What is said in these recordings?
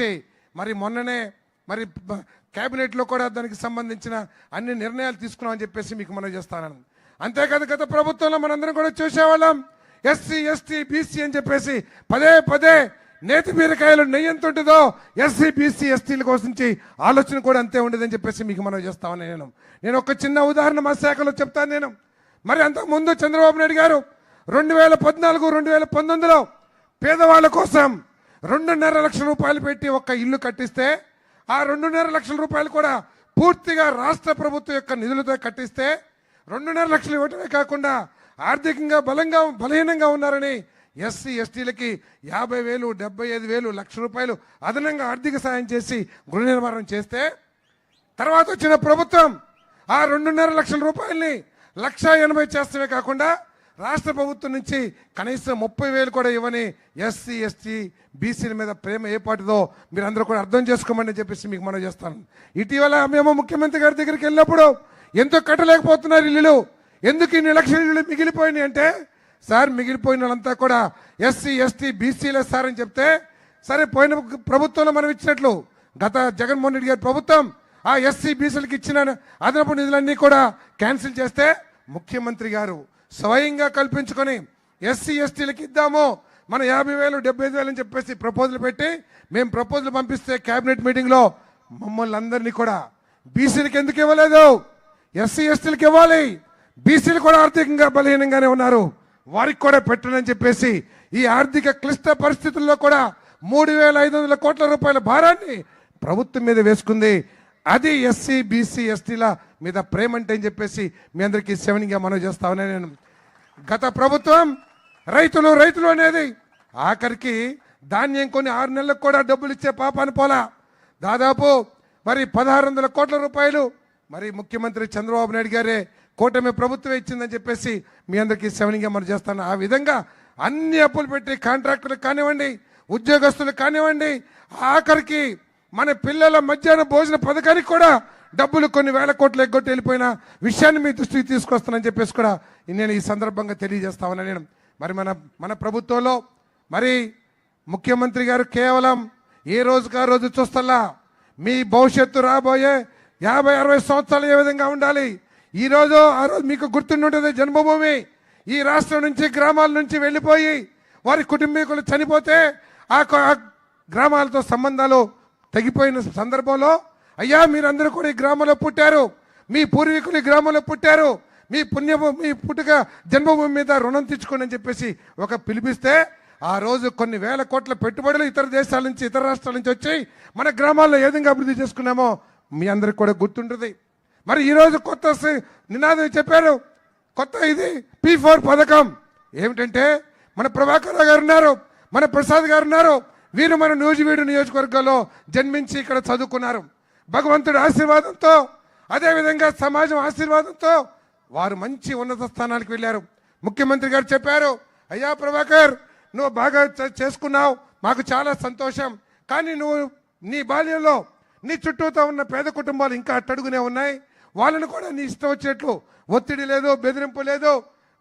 చేయి. మరి మొన్ననే మరి క్యాబినెట్లో కూడా దానికి సంబంధించిన అన్ని నిర్ణయాలు తీసుకున్నామని చెప్పేసి మీకు మనం చేస్తాను అంతేకాదు గత ప్రభుత్వంలో మనందరం కూడా చూసేవాళ్ళం. ఎస్సీ ఎస్టీ బీసీ అని చెప్పేసి పదే పదే నేతి బీరకాయలు నెయ్యి ఎంత ఉంటుందో ఎస్సీ బీసీ ఎస్టీల కోసం ఆలోచన కూడా అంతే ఉండదని చెప్పేసి మీకు మనం చేస్తామని నేను. నేను ఒక చిన్న ఉదాహరణ మా శాఖలో చెప్తాను నేను. మరి అంతకుముందు చంద్రబాబు నాయుడు గారు రెండు వేల పద్నాలుగు రెండు వేల పంతొమ్మిదిలో పేదవాళ్ళ కోసం రెండున్నర లక్షల రూపాయలు పెట్టి ఒక ఇల్లు కట్టిస్తే ఆ రెండున్నర లక్షల రూపాయలు కూడా పూర్తిగా రాష్ట్ర ప్రభుత్వం యొక్క నిధులతో కట్టిస్తే రెండున్నర లక్షలు ఇవ్వటమే కాకుండా ఆర్థికంగా బలంగా బలహీనంగా ఉన్నారని ఎస్సీ ఎస్టీలకి యాభై వేలు డెబ్బై ఐదు వేలు లక్ష రూపాయలు అదనంగా ఆర్థిక సాయం చేసి గృహ నిర్మాణం చేస్తే తర్వాత వచ్చిన ప్రభుత్వం ఆ రెండున్నర లక్షల రూపాయల్ని లక్ష ఎనభై చేస్తమే కాకుండా రాష్ట్ర ప్రభుత్వం నుంచి కనీసం ముప్పై వేలు కూడా ఇవ్వని ఎస్సీ ఎస్టీ బీసీల మీద ప్రేమ ఏ పాటిదో మీరు అందరూ కూడా అర్థం చేసుకోమని చెప్పేసి మీకు మనం చేస్తాను. ఇటీవల మేము ముఖ్యమంత్రి గారి దగ్గరికి వెళ్ళినప్పుడు ఎందుకు కట్టలేకపోతున్నారు ఇల్లులు. ఎందుకు ఇన్ని లక్షల ఇల్లు మిగిలిపోయినాయి అంటే సార్ మిగిలిపోయిన వాళ్ళంతా కూడా ఎస్సీ ఎస్టీ బీసీలే సార్ అని చెప్తే సరే పోయిన ప్రభుత్వంలో మనం ఇచ్చినట్లు గత జగన్మోహన్ రెడ్డి గారి ప్రభుత్వం ఆ ఎస్సీ బీసీలకు ఇచ్చిన అదనపు నిధులన్నీ కూడా క్యాన్సిల్ చేస్తే ముఖ్యమంత్రి గారు స్వయంగా కల్పించుకొని ఎస్సీ ఎస్టీలకు ఇద్దాము. మన యాభై వేలు డెబ్బై ఐదు వేలు అని చెప్పేసి ప్రపోజల్ పెట్టి మేము ప్రపోజల్ పంపిస్తే క్యాబినెట్ మీటింగ్లో మమ్మల్ని అందరినీ కూడా బీసీలకు ఎందుకు ఇవ్వలేదు? ఎస్సీ ఎస్టీలకు ఇవ్వాలి. బీసీలు కూడా ఆర్థికంగా బలహీనంగానే ఉన్నారు. వారికి కూడా పెట్టనని చెప్పేసి ఈ ఆర్థిక క్లిష్ట పరిస్థితుల్లో కూడా మూడు వేల ఐదు వందల కోట్ల రూపాయల భారాన్ని ప్రభుత్వం మీద వేసుకుంది. అది ఎస్సీ బీసీ ఎస్టీల మీద ప్రేమ అంటే అని చెప్పేసి మీ అందరికీ సెవెన్గా మనం చేస్తామని నేను గత ప్రభుత్వం రైతులు రైతులు అనేది ఆఖరికి ధాన్యం కొన్ని ఆరు నెలలకు కూడా డబ్బులు ఇచ్చే పాపాను పోలా. దాదాపు మరి పదహారు వందల కోట్ల రూపాయలు మరి ముఖ్యమంత్రి చంద్రబాబు నాయుడు గారే కూటమి ప్రభుత్వం ఇచ్చిందని చెప్పేసి మీ అందరికీ సెవెనింగ్ మనం చేస్తాను ఆ విధంగా అన్ని అప్పులు పెట్టి కాంట్రాక్టర్లు కానివ్వండి ఉద్యోగస్తులు కానివ్వండి ఆఖరికి మన పిల్లల మధ్యాహ్న భోజన పథకానికి కూడా డబ్బులు కొన్ని వేల కోట్లు ఎగ్గొట్టి వెళ్ళిపోయిన విషయాన్ని మీ దృష్టికి తీసుకొస్తానని చెప్పేసి కూడా నేను ఈ సందర్భంగా తెలియజేస్తామని నేను. మరి మన మన ప్రభుత్వంలో మరి ముఖ్యమంత్రి గారు కేవలం ఏ రోజుకు ఆ రోజు చూస్తల్లా? మీ భవిష్యత్తు రాబోయే యాభై అరవై సంవత్సరాలు ఏ విధంగా ఉండాలి? ఈ రోజు ఆ రోజు మీకు గుర్తుండుంటుంది జన్మభూమి. ఈ రాష్ట్రం నుంచి గ్రామాల నుంచి వెళ్ళిపోయి వారి కుటుంబీకులు చనిపోతే ఆ గ్రామాలతో సంబంధాలు తగ్గిపోయిన సందర్భంలో అయ్యా మీరందరూ కూడా ఈ గ్రామంలో పుట్టారు. మీ పూర్వీకులు ఈ గ్రామంలో పుట్టారు. మీ పుణ్యము మీ పుట్టుక జన్మభూమి మీద రుణం తెచ్చుకోండి అని చెప్పేసి ఒక పిలిపిస్తే ఆ రోజు కొన్ని వేల కోట్ల పెట్టుబడులు ఇతర దేశాల నుంచి ఇతర రాష్ట్రాల నుంచి వచ్చి మన గ్రామాల్లో ఏ విధంగా అభివృద్ధి చేసుకున్నామో మీ అందరికి కూడా గుర్తుంటుంది. మరి ఈరోజు కొత్త నినాదం చెప్పారు. కొత్త ఇది పీ ఫోర్ పథకం. ఏమిటంటే మన ప్రభాకర్ గారు ఉన్నారు మన ప్రసాద్ గారు ఉన్నారు వీరు మన నూజివీడు నియోజకవర్గంలో జన్మించి ఇక్కడ చదువుకున్నారు. భగవంతుడి ఆశీర్వాదంతో అదేవిధంగా సమాజం ఆశీర్వాదంతో వారు మంచి ఉన్నత స్థానానికి వెళ్ళారు. ముఖ్యమంత్రి గారు చెప్పారు అయ్యా ప్రభాకర్ నువ్వు బాగా చేసుకున్నావు మాకు చాలా సంతోషం. కానీ నువ్వు నీ బాల్యంలో నీ చుట్టూతో ఉన్న పేద కుటుంబాలు ఇంకా అట్టడుగునే ఉన్నాయి. వాళ్ళని కూడా నీ ఇష్టం వచ్చేట్లు ఒత్తిడి లేదు బెదిరింపు లేదు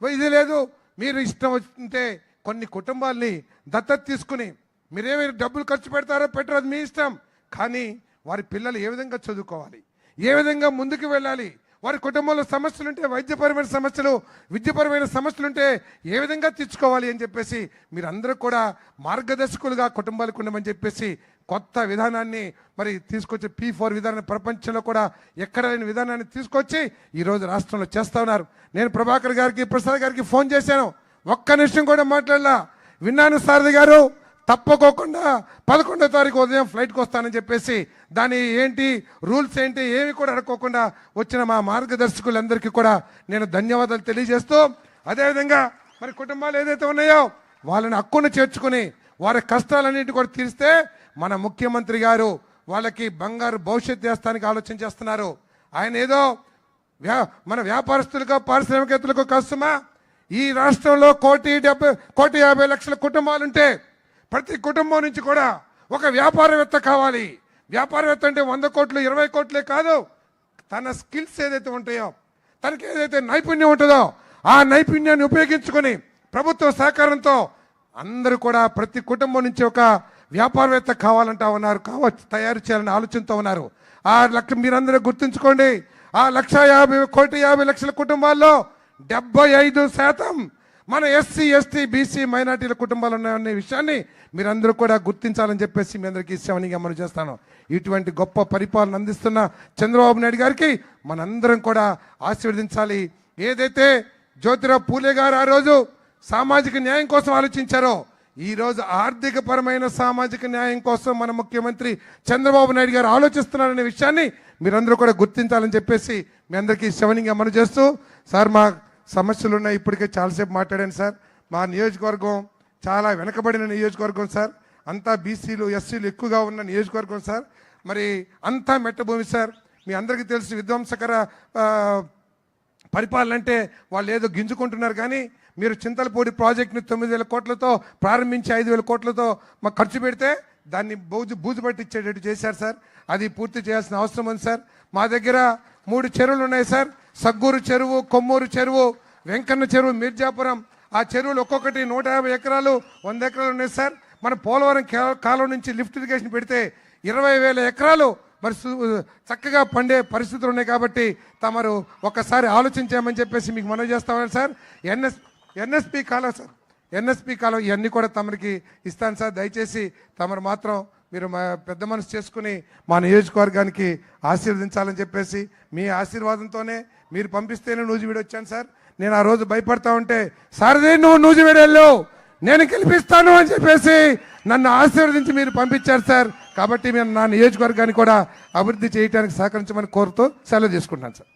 ఇది లేదు. మీరు ఇష్టం వస్తుంటే కొన్ని కుటుంబాల్ని దత్తత తీసుకుని మీరేమి డబ్బులు ఖర్చు పెడతారో పెట్టరు అది మీ ఇష్టం. కానీ వారి పిల్లలు ఏ విధంగా చదువుకోవాలి? ఏ విధంగా ముందుకు వెళ్ళాలి? వారి కుటుంబంలో సమస్యలుంటే వైద్యపరమైన సమస్యలు విద్యపరమైన సమస్యలుంటే ఏ విధంగా తెచ్చుకోవాలి అని చెప్పేసి మీరందరూ కూడా మార్గదర్శకులుగా కుటుంబాలకు ఉండమని చెప్పేసి కొత్త విధానాన్ని మరి తీసుకొచ్చి పీ ఫోర్ విధానాన్ని ప్రపంచంలో కూడా ఎక్కడ లేని విధానాన్ని తీసుకొచ్చి ఈరోజు రాష్ట్రంలో చేస్తా ఉన్నారు. నేను ప్రభాకర్ గారికి ప్రసాద్ గారికి ఫోన్ చేశాను. ఒక్క నిమిషం కూడా మాట్లాడలా. విన్నాను సారథి గారు. తప్పకోకుండా పదకొండో తారీఖు ఉదయం ఫ్లైట్కి వస్తానని చెప్పేసి దాని ఏంటి రూల్స్ ఏంటి ఏమి కూడా అడుక్కోకుండా వచ్చిన మా మార్గదర్శకులందరికీ కూడా నేను ధన్యవాదాలు తెలియజేస్తూ అదేవిధంగా మరి కుటుంబాలు ఏదైతే ఉన్నాయో వాళ్ళని హక్కును చేర్చుకుని వారి కష్టాలన్నింటి కూడా తీరిస్తే మన ముఖ్యమంత్రి గారు వాళ్ళకి బంగారు భవిష్యత్ చేస్తానికి ఆలోచన చేస్తున్నారు. ఆయన ఏదో వ్యా మన వ్యాపారస్తులకు పారిశ్రామికేతలకు కష్టమా ఈ రాష్ట్రంలో కోటి డెబ్బై కోటి యాభై లక్షల కుటుంబాలుంటే ప్రతి కుటుంబం నుంచి కూడా ఒక వ్యాపారవేత్త కావాలి. వ్యాపారవేత్త అంటే వంద కోట్లు ఇరవై కోట్లే కాదు. తన స్కిల్స్ ఏదైతే ఉంటాయో తనకి ఏదైతే నైపుణ్యం ఉంటుందో ఆ నైపుణ్యాన్ని ఉపయోగించుకొని ప్రభుత్వ సహకారంతో అందరూ కూడా ప్రతి కుటుంబం నుంచి ఒక వ్యాపారవేత్త కావాలంటా ఉన్నారు. కావచ్చు తయారు చేయాలని ఆలోచనతో ఉన్నారు. ఆ లక్ష మీరందరూ గుర్తుంచుకోండి. ఆ లక్ష యాభై కోటి యాభై లక్షల కుటుంబాల్లో డెబ్బై ఐదు శాతం మన ఎస్సీ ఎస్టీ బీసీ మైనార్టీల కుటుంబాలు ఉన్నాయనే విషయాన్ని మీరందరూ కూడా గుర్తించాలని చెప్పేసి మీ అందరికీ ఇస్తామని మనం చేస్తాను. ఇటువంటి గొప్ప పరిపాలన అందిస్తున్న చంద్రబాబు నాయుడు గారికి మనందరం కూడా ఆశీర్వదించాలి. ఏదైతే జ్యోతిరావు పూలే గారు ఆ రోజు సామాజిక న్యాయం కోసం ఆలోచించారో ఈరోజు ఆర్థిక పరమైన సామాజిక న్యాయం కోసం మన ముఖ్యమంత్రి చంద్రబాబు నాయుడు గారు ఆలోచిస్తున్నారనే విషయాన్ని మీరందరూ కూడా గుర్తించాలని చెప్పేసి మీ అందరికీ శవనింగా మనం చేస్తూ సార్ మా సమస్యలు ఉన్నాయి ఇప్పటికే చాలాసేపు మాట్లాడాను సార్. మా నియోజకవర్గం చాలా వెనకబడిన నియోజకవర్గం సార్. అంతా బీసీలు ఎస్సీలు ఎక్కువగా ఉన్న నియోజకవర్గం సార్. మరి అంతా మెట్టభూమి సార్. మీ అందరికీ తెలిసి విధ్వంసకర పరిపాలన అంటే వాళ్ళు ఏదో గింజుకుంటున్నారు కానీ మీరు చింతలపూడి ప్రాజెక్ట్ని తొమ్మిది వేల కోట్లతో ప్రారంభించి ఐదు వేల కోట్లతో మాకు ఖర్చు పెడితే దాన్ని బూజు బూజు పట్టించేటట్టు చేశారు సార్. అది పూర్తి చేయాల్సిన అవసరం ఉంది సార్. మా దగ్గర మూడు చెరువులు ఉన్నాయి సార్. సగ్గూరు చెరువు కొమ్మూరు చెరువు వెంకన్న చెరువు మిర్జాపురం. ఆ చెరువులు ఒక్కొక్కటి నూట యాభై ఎకరాలు వంద ఎకరాలు ఉన్నాయి సార్. మన పోలవరం కాలం నుంచి లిఫ్ట్ ఇరిగేషన్ పెడితే ఇరవై వేల ఎకరాలు మరి చక్కగా పండే పరిస్థితులు ఉన్నాయి కాబట్టి తమరు ఒక్కసారి ఆలోచించామని చెప్పేసి మీకు మనవి చేస్తామని సార్. ఎన్ఎస్ ఎన్ఎస్పి కాలం సార్. ఎన్ఎస్పి కాలం ఇవన్నీ కూడా తమరికి ఇస్తాను సార్. దయచేసి తమరు మాత్రం మీరు మా పెద్ద మనసు చేసుకుని మా నియోజకవర్గానికి ఆశీర్వదించాలని చెప్పేసి మీ ఆశీర్వాదంతోనే మీరు పంపిస్తేనే నూజివీడు వచ్చాను సార్. నేను ఆ రోజు భయపడతా ఉంటే సారదే నువ్వు నూజివీడు వెళ్ళావు నేను గెలిపిస్తాను అని చెప్పేసి నన్ను ఆశీర్వదించి మీరు పంపించారు సార్. కాబట్టి నేను నా నియోజకవర్గాన్ని కూడా అభివృద్ధి చేయడానికి సహకరించమని కోరుతూ సెలవు తీసుకుంటాను సార్.